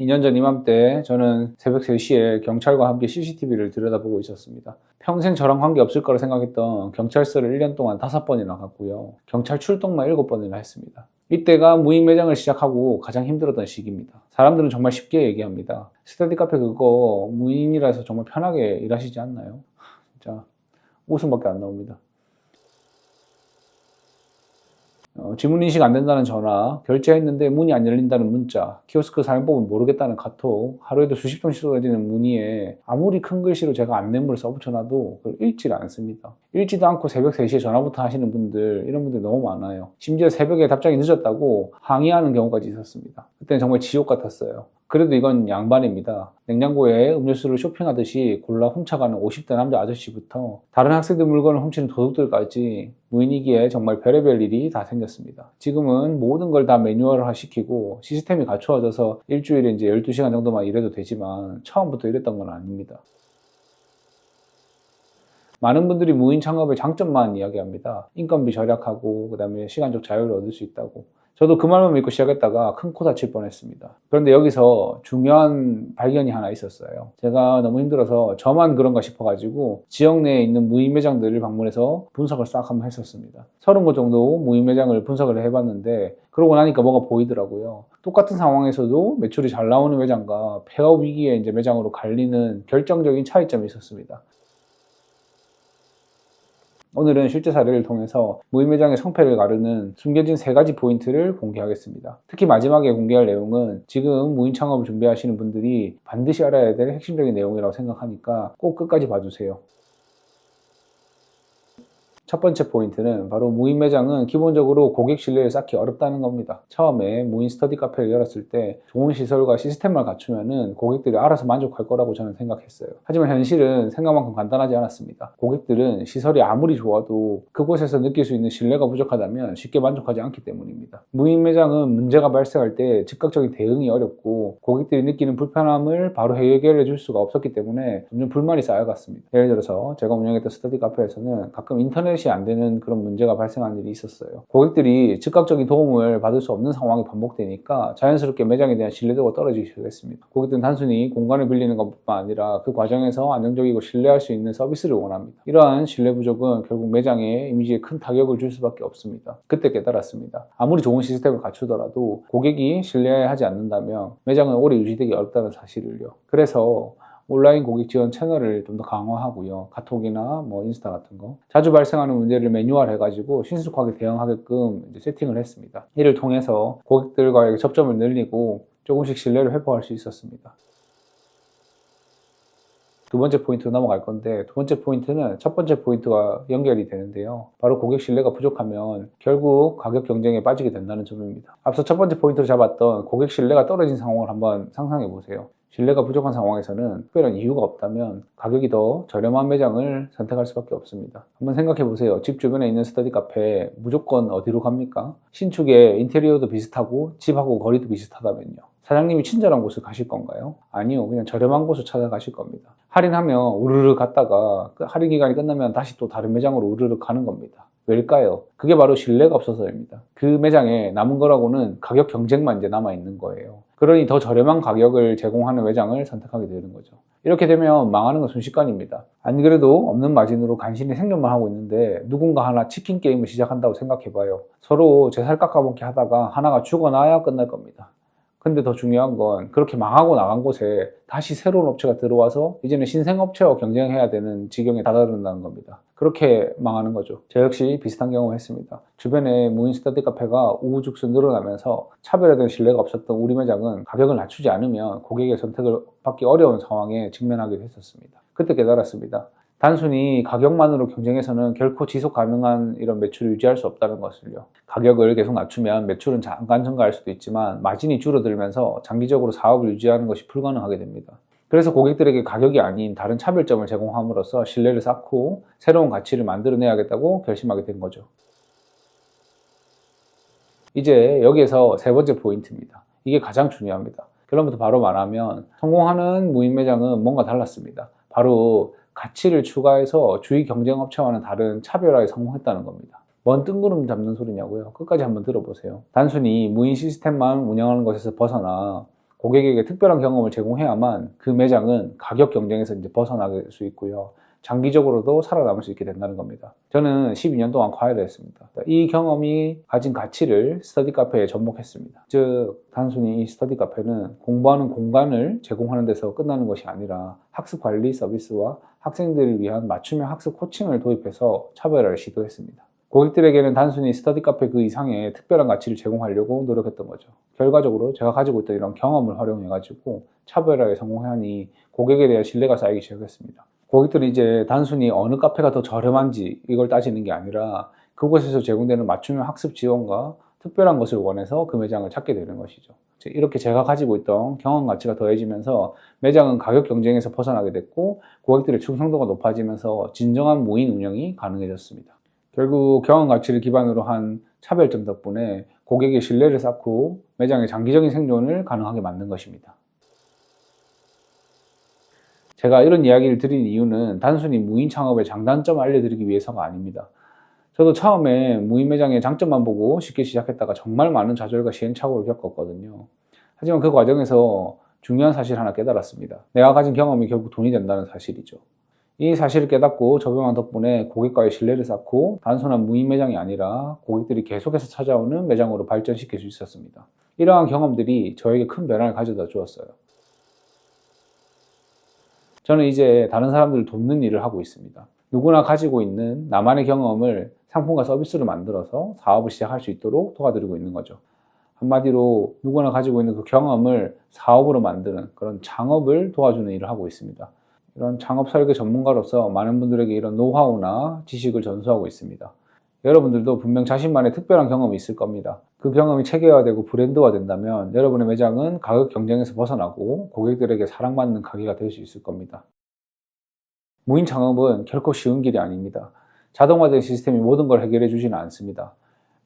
2년 전 이맘때 저는 새벽 3시에 경찰과 함께 CCTV를 들여다보고 있었습니다. 평생 저랑 관계 없을 거라 생각했던 경찰서를 1년 동안 5번이나 갔고요. 경찰 출동만 7번이나 했습니다. 이때가 무인 매장을 시작하고 가장 힘들었던 시기입니다. 사람들은 정말 쉽게 얘기합니다. 스터디 카페 그거 무인이라서 정말 편하게 일하시지 않나요? 진짜 웃음밖에 안 나옵니다. 어, 지문 인식 안 된다는 전화, 결제했는데 문이 안 열린다는 문자, 키오스크 사용법은 모르겠다는 카톡, 하루에도 수십 통씩 쏟아지는 문의에 아무리 큰 글씨로 제가 안내물을 써붙여놔도 그걸 읽질 않습니다. 읽지도 않고 새벽 3시에 전화부터 하시는 분들, 이런 분들 너무 많아요. 심지어 새벽에 답장이 늦었다고 항의하는 경우까지 있었습니다. 그때는 정말 지옥 같았어요. 그래도 이건 양반입니다. 냉장고에 음료수를 쇼핑하듯이 골라 훔쳐가는 50대 남자 아저씨부터 다른 학생들 물건을 훔치는 도둑들까지 무인이기에 정말 별의별 일이 다 생겼습니다. 지금은 모든 걸 다 매뉴얼화 시키고 시스템이 갖추어져서 일주일에 이제 12시간 정도만 일해도 되지만 처음부터 이랬던 건 아닙니다. 많은 분들이 무인 창업의 장점만 이야기합니다. 인건비 절약하고 그다음에 시간적 자유를 얻을 수 있다고. 저도 그 말만 믿고 시작했다가 큰 코 다칠 뻔했습니다. 그런데 여기서 중요한 발견이 하나 있었어요. 제가 너무 힘들어서 저만 그런가 싶어가지고 지역 내에 있는 무인 매장들을 방문해서 분석을 싹 한번 했었습니다. 30곳 정도 무인 매장을 분석을 해봤는데 그러고 나니까 뭐가 보이더라고요. 똑같은 상황에서도 매출이 잘 나오는 매장과 폐업 위기에 이제 매장으로 갈리는 결정적인 차이점이 있었습니다. 오늘은 실제 사례를 통해서 무인 매장의 성패를 가르는 숨겨진 세 가지 포인트를 공개하겠습니다. 특히 마지막에 공개할 내용은 지금 무인 창업을 준비하시는 분들이 반드시 알아야 될 핵심적인 내용이라고 생각하니까 꼭 끝까지 봐주세요. 첫 번째 포인트는 바로 무인 매장은 기본적으로 고객 신뢰를 쌓기 어렵다는 겁니다. 처음에 무인 스터디 카페를 열었을 때 좋은 시설과 시스템을 갖추면은 고객들이 알아서 만족할 거라고 저는 생각했어요. 하지만 현실은 생각만큼 간단하지 않았습니다. 고객들은 시설이 아무리 좋아도 그곳에서 느낄 수 있는 신뢰가 부족하다면 쉽게 만족하지 않기 때문입니다. 무인 매장은 문제가 발생할 때 즉각적인 대응이 어렵고 고객들이 느끼는 불편함을 바로 해결해 줄 수가 없었기 때문에 점점 불만이 쌓여갔습니다. 예를 들어서 제가 운영했던 스터디 카페에서는 가끔 인터넷 인터넷이 안 되는 그런 문제가 발생한 일이 있었어요. 고객들이 즉각적인 도움을 받을 수 없는 상황이 반복되니까 자연스럽게 매장에 대한 신뢰도가 떨어지기 시작했습니다. 고객들은 단순히 공간을 빌리는 것뿐만 아니라 그 과정에서 안정적이고 신뢰할 수 있는 서비스를 원합니다. 이러한 신뢰 부족은 결국 매장의 이미지에 큰 타격을 줄 수밖에 없습니다. 그때 깨달았습니다. 아무리 좋은 시스템을 갖추더라도 고객이 신뢰하지 않는다면 매장은 오래 유지되기 어렵다는 사실을요. 그래서 온라인 고객 지원 채널을 좀 더 강화하고요. 카톡이나 뭐 인스타 같은 거. 자주 발생하는 문제를 매뉴얼 해가지고 신속하게 대응하게끔 세팅을 했습니다. 이를 통해서 고객들과의 접점을 늘리고 조금씩 신뢰를 회복할 수 있었습니다. 두 번째 포인트로 넘어갈 건데 두 번째 포인트는 첫 번째 포인트가 연결이 되는데요. 바로 고객 신뢰가 부족하면 결국 가격 경쟁에 빠지게 된다는 점입니다. 앞서 첫 번째 포인트로 잡았던 고객 신뢰가 떨어진 상황을 한번 상상해 보세요. 신뢰가 부족한 상황에서는 특별한 이유가 없다면 가격이 더 저렴한 매장을 선택할 수밖에 없습니다. 한번 생각해 보세요. 집 주변에 있는 스터디 카페 무조건 어디로 갑니까? 신축에 인테리어도 비슷하고 집하고 거리도 비슷하다면요. 사장님이 친절한 곳을 가실 건가요? 아니요. 그냥 저렴한 곳을 찾아가실 겁니다. 할인하면 우르르 갔다가 그 할인 기간이 끝나면 다시 또 다른 매장으로 우르르 가는 겁니다. 왜일까요? 그게 바로 신뢰가 없어서입니다. 그 매장에 남은 거라고는 가격 경쟁만 이제 남아 있는 거예요. 그러니 더 저렴한 가격을 제공하는 매장을 선택하게 되는 거죠. 이렇게 되면 망하는 건 순식간입니다. 안 그래도 없는 마진으로 간신히 생존만 하고 있는데 누군가 하나 치킨 게임을 시작한다고 생각해봐요. 서로 제살 깎아먹기 하다가 하나가 죽어나야 끝날 겁니다. 근데 더 중요한 건 그렇게 망하고 나간 곳에 다시 새로운 업체가 들어와서 이제는 신생 업체와 경쟁해야 되는 지경에 다다른다는 겁니다. 그렇게 망하는 거죠. 저 역시 비슷한 경험 했습니다. 주변에 무인 스터디 카페가 우후죽순 늘어나면서 차별화된 신뢰가 없었던 우리 매장은 가격을 낮추지 않으면 고객의 선택을 받기 어려운 상황에 직면하기도 했었습니다. 그때 깨달았습니다. 단순히 가격만으로 경쟁해서는 결코 지속 가능한 이런 매출을 유지할 수 없다는 것을요. 가격을 계속 낮추면 매출은 잠깐 증가할 수도 있지만 마진이 줄어들면서 장기적으로 사업을 유지하는 것이 불가능하게 됩니다. 그래서 고객들에게 가격이 아닌 다른 차별점을 제공함으로써 신뢰를 쌓고 새로운 가치를 만들어내야겠다고 결심하게 된 거죠. 이제 여기에서 세 번째 포인트입니다. 이게 가장 중요합니다. 결론부터 바로 말하면 성공하는 무인 매장은 뭔가 달랐습니다. 바로 가치를 추가해서 주위 경쟁업체와는 다른 차별화에 성공했다는 겁니다. 뭔 뜬구름 잡는 소리냐고요? 끝까지 한번 들어보세요. 단순히 무인 시스템만 운영하는 것에서 벗어나 고객에게 특별한 경험을 제공해야만 그 매장은 가격 경쟁에서 이제 벗어나게 수 있고요. 장기적으로도 살아남을 수 있게 된다는 겁니다. 저는 12년 동안 과외를 했습니다. 이 경험이 가진 가치를 스터디 카페에 접목했습니다. 즉, 단순히 이 스터디 카페는 공부하는 공간을 제공하는 데서 끝나는 것이 아니라 학습 관리 서비스와 학생들을 위한 맞춤형 학습 코칭을 도입해서 차별화를 시도했습니다. 고객들에게는 단순히 스터디 카페 그 이상의 특별한 가치를 제공하려고 노력했던 거죠. 결과적으로 제가 가지고 있던 이런 경험을 활용해가지고 차별화에 성공하니 고객에 대한 신뢰가 쌓이기 시작했습니다. 고객들은 이제 단순히 어느 카페가 더 저렴한지 이걸 따지는 게 아니라 그곳에서 제공되는 맞춤형 학습 지원과 특별한 것을 원해서 그 매장을 찾게 되는 것이죠. 이렇게 제가 가지고 있던 경험 가치가 더해지면서 매장은 가격 경쟁에서 벗어나게 됐고 고객들의 충성도가 높아지면서 진정한 무인 운영이 가능해졌습니다. 결국 경험 가치를 기반으로 한 차별점 덕분에 고객의 신뢰를 쌓고 매장의 장기적인 생존을 가능하게 만든 것입니다. 제가 이런 이야기를 드린 이유는 단순히 무인 창업의 장단점을 알려드리기 위해서가 아닙니다. 저도 처음에 무인 매장의 장점만 보고 쉽게 시작했다가 정말 많은 좌절과 시행착오를 겪었거든요. 하지만 그 과정에서 중요한 사실 하나 깨달았습니다. 내가 가진 경험이 결국 돈이 된다는 사실이죠. 이 사실을 깨닫고 적용한 덕분에 고객과의 신뢰를 쌓고 단순한 무인 매장이 아니라 고객들이 계속해서 찾아오는 매장으로 발전시킬 수 있었습니다. 이러한 경험들이 저에게 큰 변화를 가져다 주었어요. 저는 이제 다른 사람들을 돕는 일을 하고 있습니다. 누구나 가지고 있는 나만의 경험을 상품과 서비스로 만들어서 사업을 시작할 수 있도록 도와드리고 있는 거죠. 한마디로 누구나 가지고 있는 그 경험을 사업으로 만드는 그런 창업을 도와주는 일을 하고 있습니다. 이런 창업 설계 전문가로서 많은 분들에게 이런 노하우나 지식을 전수하고 있습니다. 여러분들도 분명 자신만의 특별한 경험이 있을 겁니다. 그 경험이 체계화되고 브랜드화 된다면 여러분의 매장은 가격 경쟁에서 벗어나고 고객들에게 사랑받는 가게가 될 수 있을 겁니다. 무인 창업은 결코 쉬운 길이 아닙니다. 자동화된 시스템이 모든 걸 해결해 주지는 않습니다.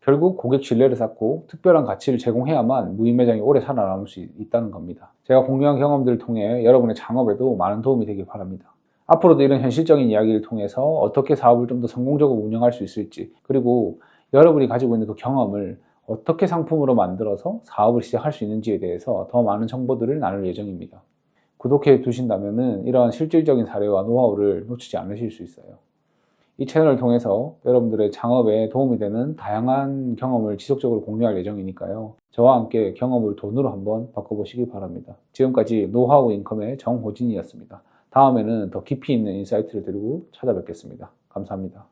결국 고객 신뢰를 쌓고 특별한 가치를 제공해야만 무인 매장이 오래 살아남을 수 있다는 겁니다. 제가 공유한 경험들을 통해 여러분의 창업에도 많은 도움이 되길 바랍니다. 앞으로도 이런 현실적인 이야기를 통해서 어떻게 사업을 좀 더 성공적으로 운영할 수 있을지, 그리고 여러분이 가지고 있는 그 경험을 어떻게 상품으로 만들어서 사업을 시작할 수 있는지에 대해서 더 많은 정보들을 나눌 예정입니다. 구독해 두신다면 이러한 실질적인 사례와 노하우를 놓치지 않으실 수 있어요. 이 채널을 통해서 여러분들의 창업에 도움이 되는 다양한 경험을 지속적으로 공유할 예정이니까요. 저와 함께 경험을 돈으로 한번 바꿔보시기 바랍니다. 지금까지 노하우 인컴의 정호진이었습니다. 다음에는 더 깊이 있는 인사이트를 들고 찾아뵙겠습니다. 감사합니다.